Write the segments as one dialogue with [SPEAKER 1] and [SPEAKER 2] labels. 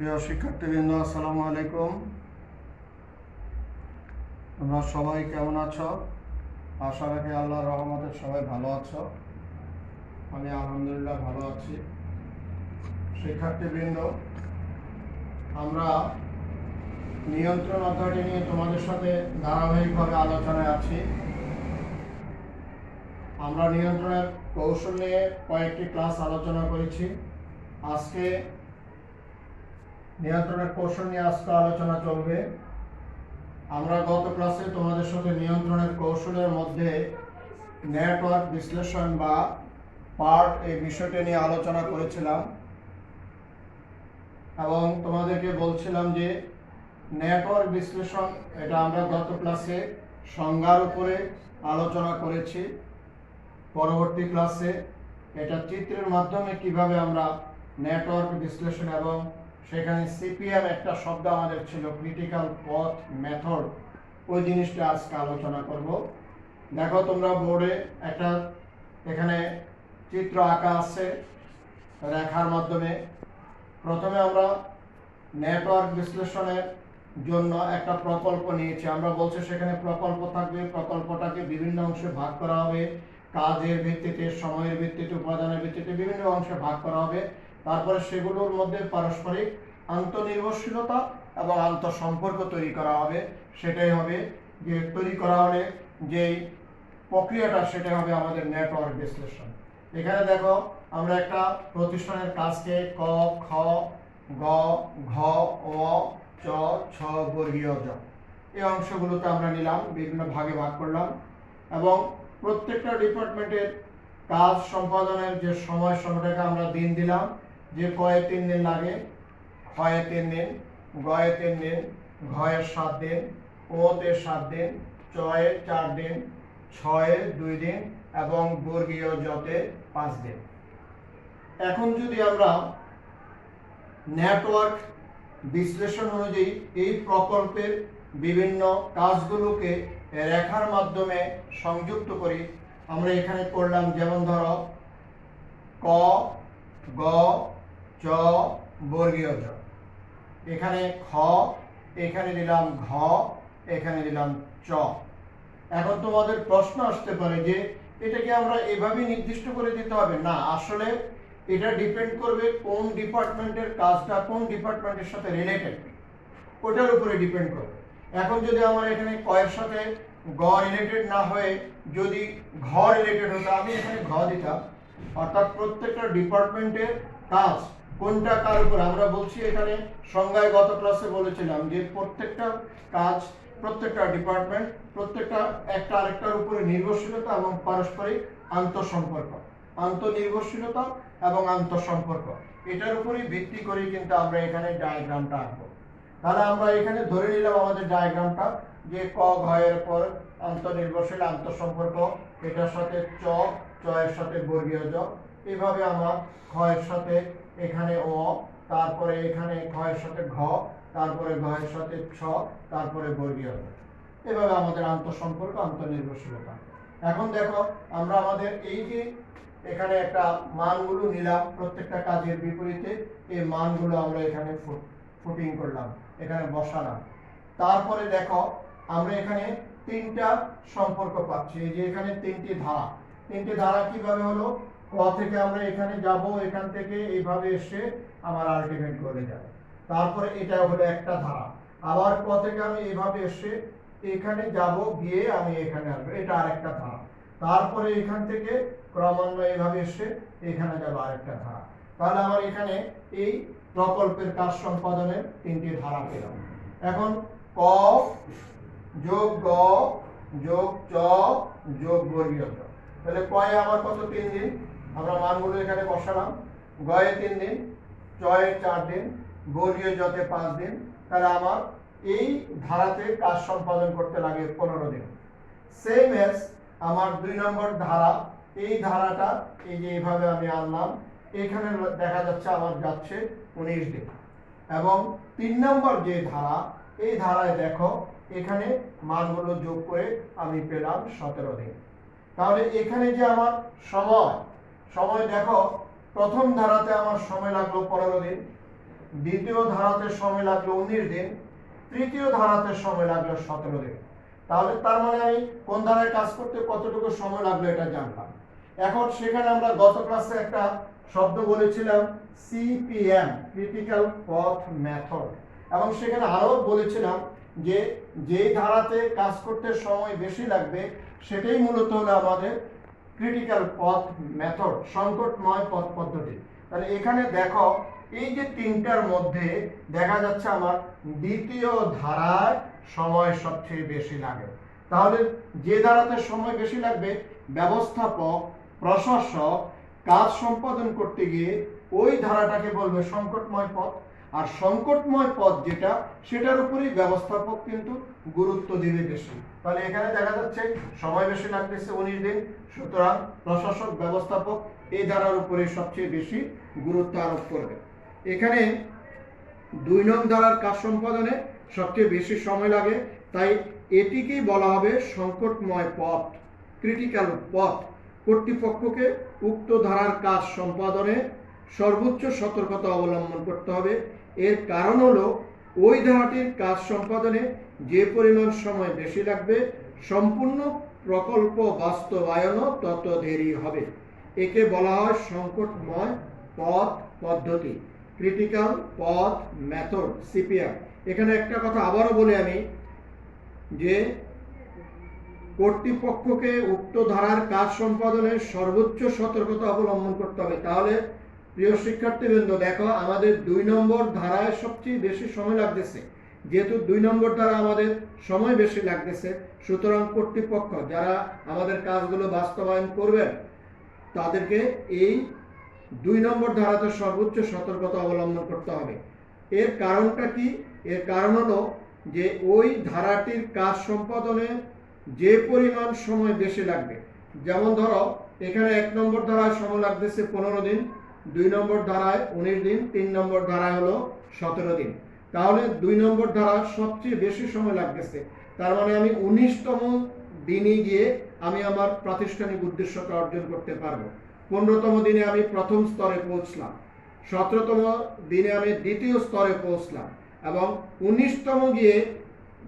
[SPEAKER 1] প্রিয় শিক্ষার্থীবৃন্দ, আসসালামু আলাইকুম। তোমরা সবাই কেমন আছো? আশা রাখি আল্লাহ রহমতের সবাই ভালো আছো। আমি আলহামদুলিল্লাহ ভালো আছি। শিক্ষার্থীবৃন্দ, আমরা নিয়ন্ত্রণ অধ্যায়টি নিয়ে তোমাদের সাথে ধারাবাহিকভাবে আলোচনায় আছি। আমরা নিয়ন্ত্রণের কৌশল নিয়ে কয়েকটি ক্লাস আলোচনা করেছি। আজকে নিয়ন্ত্রণের কৌশল নিয়ে আজকে আলোচনা চলবে। আমরা গত ক্লাসে তোমাদের সাথে নিয়ন্ত্রণের কৌশলের মধ্যে নেটওয়ার্ক বিশ্লেষণ বা পার্ট এই বিষয়টি নিয়ে আলোচনা করেছিলাম। এবং তোমাদেরকে বলছিলাম যে নেটওয়ার্ক বিশ্লেষণ, এটা আমরা গত ক্লাসে সংজ্ঞার উপরে আলোচনা করেছি। পরবর্তী ক্লাসে এটা চিত্রের মাধ্যমে কীভাবে আমরা নেটওয়ার্ক বিশ্লেষণ এবং সেখানে সিপিএম একটা শব্দ আমাদের ছিল ক্রিটিক্যাল পথ মেথড ওই জিনিসটা আজকে আলোচনা করব। দেখো তোমরা বোর্ডে একটা এখানে চিত্র আঁকা আছে রেখার মাধ্যমে। প্রথমে আমরা নেটওয়ার্ক বিশ্লেষণের জন্য একটা প্রকল্প নিয়েছি। আমরা বলছি সেখানে প্রকল্প থাকবে, প্রকল্পটাকে বিভিন্ন অংশে ভাগ করা হবে। কাজের ভিত্তিতে, সময়ের ভিত্তিতে, উপাদানের ভিত্তিতে বিভিন্ন অংশে ভাগ করা হবে। তারপরে সেগুলোর মধ্যে পারস্পরিক আন্তনির্ভরশীলতা এবং আন্তঃসম্পর্ক তৈরি করা হবে। সেটাই হবে যে তৈরি করা হলে যেই প্রক্রিয়াটা সেটা হবে আমাদের নেটওয়ার্ক বিশ্লেষণ। এখানে দেখো, আমরা একটা প্রতিষ্ঠানের কাজকে ক, খ, গ, ঘ, অ, চ, ছ বর্গীয় জ। এই অংশগুলোতে আমরা নিলাম, বিভিন্ন ভাগে ভাগ করলাম এবং প্রত্যেকটা ডিপার্টমেন্টের কাজ সম্পাদনের যে সময় সময়টাকে আমরা দিন দিলাম যে কয়ে তিন দিন লাগে ক্ষয়ে তিন দিন, গয়ে তিন দিন ঘয়ের সাত দিন, ওতে সাত দিন, চয়ে চার দিন, ছয়ে দুই দিন এবং বর্গীয় জতে পাঁচ দিন। এখন যদি আমরা নেটওয়ার্ক বিশ্লেষণ অনুযায়ী এই প্রকল্পের বিভিন্ন কাজগুলোকে রেখার মাধ্যমে সংযুক্ত করি, আমরা এখানে করলাম যেমন ধরো, ক, গ চ বর্গীয় জ। এখানে খ, এখানে দিলাম ঘ, এখানে দিলাম চ। এখন তোমাদের প্রশ্ন আসতে পারে যে এটাকে আমরা এভাবে নির্দিষ্ট করে দিতে হবে। না, আসলে এটা ডিপেন্ড করবে কোন ডিপার্টমেন্টের কাজটা, কোন ডিপার্টমেন্টের সাথে রিলেটেড ওটার উপরে ডিপেন্ড করবে। এখন যদি আমার এখানে কয়ের সাথে গ রিলেটেড না হয়ে যদি ঘ রিলেটেড হতো, আমি এখানে ঘ দিতাম। অর্থাৎ প্রত্যেকটা ডিপার্টমেন্টের কাজ কোনটা কার উপর? আমরা বলছি এখানে সংজ্ঞায় গত ক্লাসে বলেছিলাম যে প্রত্যেকটা কাজ, প্রত্যেকটা ডিপার্টমেন্ট প্রত্যেকটা একটা আরেকটার উপরে নির্ভরশীলতা এবং পারস্পরিক আন্তঃসম্পর্ক। আন্তঃনির্ভরশীলতা এবং আন্তঃসম্পর্ক। এটার উপরেই ভিত্তি করে কিন্তু আমরা এখানে ডায়াগ্রামটা আঁকবো। তাহলে আমরা এখানে ধরে নিলাম আমাদের ডায়াগ্রামটা যে ক ঘয়ের পর আন্তঃনির্ভরশীল, আন্তঃসম্পর্ক, এটার সাথে চ চ এর সাথে বর্গীয় জ। এইভাবে আমার ক্ষয়ের সাথে এখানে ও তারপরে এখানে ক্ষয়ের সাথে ঘ, তারপরে ঘয়ের সাথে ছ, তারপরে বর্গীয়। এভাবে আমাদের আন্তঃসম্পর্ক, আন্তঃনির্ভরশীলতা। এখন দেখো, আমরা আমাদের এই যে এখানে একটা মানগুলো নিলাম প্রত্যেকটা কাজের বিপরীতে, এই মানগুলো আমরা এখানে ফুটিং করলাম, এখানে বসালাম। তারপরে দেখো, আমরা এখানে তিনটা সম্পর্ক পাচ্ছি। এই যে এখানে তিনটি ধারা। তিনটি ধারা কীভাবে হলো? ক থেকে আমরা এখানে যাব, এখান থেকে এইভাবে এসে আমার আলটিমেট করে যাবে। তারপরে এটা হলো একটা ধারা। আবার ক থেকে আমি এইভাবে এসে এখানে যাব, গিয়ে আমি এখানে আসব। এটা আরেকটা ধারা। তারপরে এখান থেকে ক্রমান্বয়ে এইভাবে এসে এখানে যাব আরেকটা ধারা। তাহলে আমার এখানে এই প্রকল্পের কাজ সম্পাদনের তিনটি ধারা পেলাম। এখন ক যোগ গ যোগ চ যোগ বর্গীয় তাহলে কয়ে আমার কত তিন দিন? আমরা মানগুলো এখানে বসালাম। গয়ে তিন দিন, চয়ে চার দিন, বর্গীয় জতে পাঁচ দিন। তাহলে আমার এই ধারাতে কাজ সম্পাদন করতে লাগে পনেরো দিন। সেম এস আমার দুই নম্বর ধারা, এই ধারাটা এই যে এইভাবে আমি আনলাম, এখানে দেখা যাচ্ছে আমার যাচ্ছে উনিশ দিন। এবং তিন নম্বর যে ধারা, এই ধারায় দেখো, এখানে মানগুলো যোগ করে আমি পেলাম সতেরো দিন। তাহলে এখানে যে আমার সময় সময় দেখো, প্রথম ধারাতে আমার সময় লাগল পনেরো দিন, দ্বিতীয় ধারাতে সময় লাগল উনিশ দিন, তৃতীয় ধারাতে সময় লাগল সতেরো দিন। তাহলে তার মানে আমি কোন ধারায় কাজ করতে কতটুকু সময় লাগল এটা জানলাম। এখন সেখানে আমরা গত ক্লাসে একটা শব্দ বলেছিলাম, সিপিএম, ক্রিটিক্যাল পথ মেথড। এবং সেখানে আরও বলেছিলাম যে, যেই ধারাতে কাজ করতে সময় বেশি লাগবে, সেটাই মূলত হলো আমাদের ক্রিটিক্যাল পথ মেথড সংকটময় পথ পদ্ধতি। তাহলে এখানে দেখো, এই যে তিনটার মধ্যে দেখা যাচ্ছে আমার দ্বিতীয় ধারায় সময় সবচেয়ে বেশি লাগে। তাহলে যে ধারাতে সময় বেশি লাগবে, ব্যবস্থাপক, প্রশাসক, কাজ সম্পাদন করতে গিয়ে ওই ধারাটাকে বলবে সংকটময় পথ। আর সংকটময় পথ যেটা, সেটার উপরেই ব্যবস্থাপক কিন্তু গুরুত্ব দিবে বেশি। তাহলে এখানে দেখা যাচ্ছে, সময় বেশি লাগতেছে উনিশ দিন, সুতরাং প্রশাসক, ব্যবস্থাপক এই ধারার উপরে সবচেয়ে বেশি গুরুত্ব আরোপ করবে। এখানে দুই নং ধারার কাজ সম্পাদনে সবচেয়ে বেশি সময় লাগে, তাই এটিকেই বলা হবে সংকটময় পথ ক্রিটিক্যাল পথ। কর্তৃপক্ষকে উক্ত ধারার কাজ সম্পাদনে সর্বোচ্চ সতর্কতা অবলম্বন করতে হবে। এর কারণ হলো, ওই ধারাটির কাজ সম্পাদনে যে পরিমাণ সময় বেশি লাগবে, সম্পূর্ণ প্রকল্প বাস্তবায়নও তত দেরি হবে। একে বলা হয় সংকটময় পথ পদ্ধতি ক্রিটিক্যাল পথ মেথড সিপিআর এখানে একটা কথা আবারও বলি আমি, যে কর্তৃপক্ষকে উক্ত ধারার কাজ সম্পাদনে সর্বোচ্চ সতর্কতা অবলম্বন করতে হবে। তাহলে প্রিয় শিক্ষার্থীবৃন্দ, দেখো আমাদের দুই নম্বর ধারায় সবচেয়ে বেশি সময় লাগতেছে। যেহেতু দুই নম্বর ধারা আমাদের সময় বেশি লাগতেছে, সুতরাং কর্তৃপক্ষ যারা আমাদের কাজগুলো বাস্তবায়ন করবেন, তাদেরকে এই দুই নম্বর ধারাতে সর্বোচ্চ সতর্কতা অবলম্বন করতে হবে। এর কারণটা কি? এর কারণ হলো যে ওই ধারাটির কাজ সম্পাদনে যে পরিমাণ সময় বেশি লাগবে। যেমন ধরো, এখানে এক নম্বর ধারায় সময় লাগতেছে পনেরো দিন দুই নম্বর ধারায় উনিশ দিন, তিন নম্বর ধারায় হলো সতেরো দিন। তাহলে দুই নম্বর ধারা সবচেয়ে বেশি সময় লাগতেছে। তার মানে আমি উনিশতম দিনে গিয়ে আমি আমার প্রাতিষ্ঠানিক অর্জন করতে পনেরোতম দিনে আমি প্রথম স্তরে পৌঁছলাম। সতেরোতম দিনে আমি দ্বিতীয় স্তরে পৌঁছলাম এবং উনিশতম গিয়ে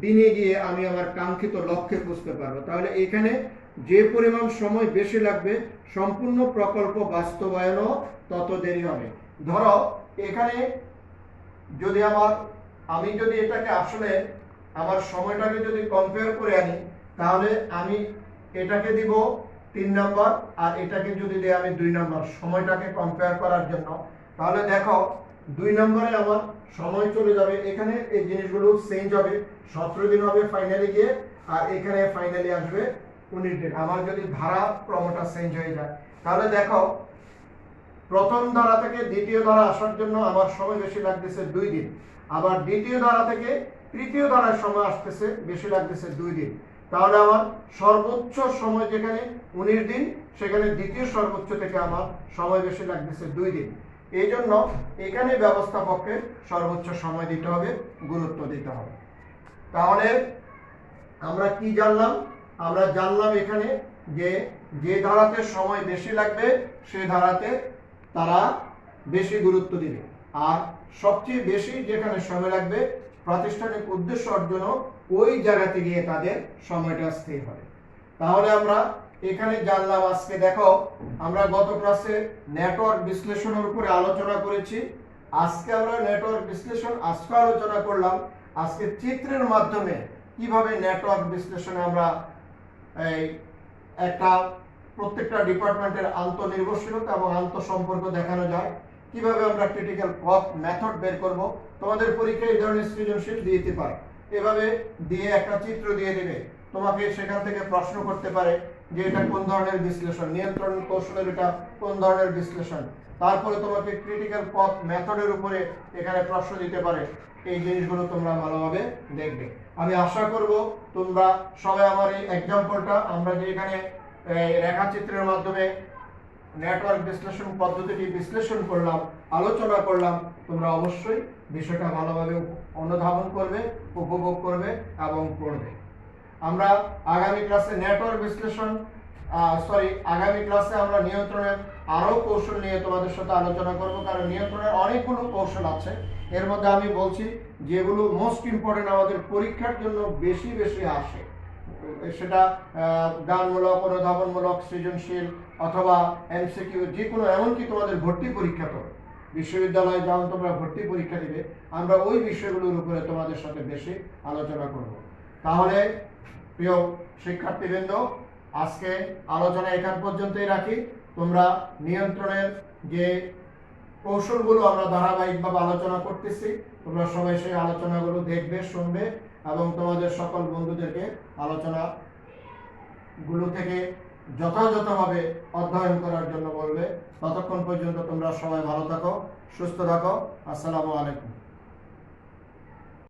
[SPEAKER 1] দিনে গিয়ে আমি আমার কাঙ্ক্ষিত লক্ষ্যে পৌঁছতে পারব। তাহলে এখানে যে পরিমাণ সময় বেশি লাগবে, সম্পূর্ণ প্রকল্প বাস্তবায়নও তত দেরি হবে। ধরো, এখানে যদি আমার, আমি যদি এটাকে আসলে আমার সময়টাকে যদি কম্পেয়ার করে আনি, তাহলে আমি এটাকে দিব তিন নম্বর আর এটাকে যদি দিই আমি দুই নম্বর সময়টাকে কম্পেয়ার করার জন্য। তাহলে দেখো, দুই নম্বরে আমার সময় চলে যাবে। এখানে এই জিনিসগুলো চেঞ্জ হবে। সতেরো দিন হবে ফাইনালি গিয়ে, আর এখানে ফাইনালি আসবে উনিশ দিন আমার যদি ধারা ক্রমটা চেঞ্জ হয়ে যায়, তাহলে দেখো, প্রথম ধারা থেকে দ্বিতীয় ধারা আসার জন্য আমার সময় বেশি লাগতেছে দুই দিন। আবার দ্বিতীয় ধারা থেকে তৃতীয় ধারার সময় আসতেছে বেশি লাগতেছে দুই দিন। তাহলে আমার সর্বোচ্চ সময় যেখানে উনিশ দিন সেখানে দ্বিতীয় সর্বোচ্চ থেকে আমার সময় বেশি লাগতেছে দুই দিন। এই জন্য এখানে ব্যবস্থাপককে সর্বোচ্চ সময় দিতে হবে, গুরুত্ব দিতে হবে। তাহলে আমরা কি জানলাম? আমরা জানলাম এখানে যে যে ধারাতে সময় বেশি লাগবে, সে ধারাতে তারা বেশি গুরুত্ব দিবে। আর সবচেয়ে বেশি যেখানে সময় লাগবে, প্রাতিষ্ঠানিক উদ্দেশ্য অর্জন ওই জায়গাতে গিয়ে তাদের সময়টা স্থির হবে। তাহলে আমরা এখানে জানলাম, আজকে দেখো, আমরা গত ক্লাসে নেটওয়ার্ক বিশ্লেষণের উপরে আলোচনা করেছি। আজকে আমরা নেটওয়ার্ক বিশ্লেষণ, আজকে আলোচনা করলাম, আজকে চিত্রের মাধ্যমে কীভাবে নেটওয়ার্ক বিশ্লেষণে আমরা এই একটা প্রত্যেকটা ডিপার্টমেন্টের আন্তনির্ভরশীলতা এবং আন্তঃসম্পর্ক দেখানো যায়। কীভাবে আমরা ক্রিটিক্যাল মেথড বের করব, তোমাদের পরীক্ষায় এই ধরনের সৃজনশীল দিতে পারে। এভাবে দিয়ে একটা চিত্র দিয়ে দেবে। তোমাকে সেখান থেকে প্রশ্ন করতে পারে যে এটা কোন ধরনের বিশ্লেষণ, নিয়ন্ত্রণ কৌশলের এটা কোন ধরনের বিশ্লেষণ। তারপরে তোমাকে ক্রিটিক্যাল পথ মেথডের উপরে এখানে প্রশ্ন দিতে পারে। এই জিনিসগুলো তোমরা ভালোভাবে দেখবে। আমি আশা করব তোমরা সবাই আমার এই এক্সাম্পলটা আমরা যে এখানে রেখাচিত্রের মাধ্যমে নেটওয়ার্ক বিশ্লেষণ পদ্ধতিটি বিশ্লেষণ করলাম, আলোচনা করলাম, তোমরা অবশ্যই বিষয়টা ভালোভাবে অনুধাবন করবে, উপভোগ করবে এবং পড়বে। আমরা আগামী ক্লাসে নেটওয়ার্ক বিশ্লেষণ সরি আগামী ক্লাসে আমরা নিয়ন্ত্রণের আরও কৌশল নিয়ে তোমাদের সাথে আলোচনা করব, কারণ নিয়ন্ত্রণের অনেকগুলো কৌশল আছে। এর মধ্যে আমি বলছি, যেগুলো মোস্ট ইম্পর্টেন্ট আমাদের পরীক্ষার জন্য বেশি বেশি আসে। সেটা গানমূলক অনুধাবনমূলক, সৃজনশীল অথবা এমসিকিউ যে কোনো এমনকি তোমাদের ভর্তি পরীক্ষা তো। বিশ্ববিদ্যালয়ে যখন তোমরা ভর্তি পরীক্ষা দিবে। আমরা ওই বিষয়গুলোর উপরে তোমাদের সাথে বেশি আলোচনা করব। তাহলে, প্রিয় শিক্ষার্থীবৃন্দ, আজকে আলোচনা এখান পর্যন্তই রাখি। তোমরা নিয়ন্ত্রণের যে কৌশলগুলো আমরা ধারাবাহিকভাবে আলোচনা করতেছি, তোমরা সবাই সেই আলোচনাগুলো দেখবে, শুনবে এবং তোমাদের সকল বন্ধুদেরকে আলোচনা গুলো থেকে যথাযথভাবে অধ্যয়ন করার জন্য বলবে। ততক্ষণ পর্যন্ত তোমরা সবাই ভালো থাকো, সুস্থ থাকো। আসসালামু আলাইকুম।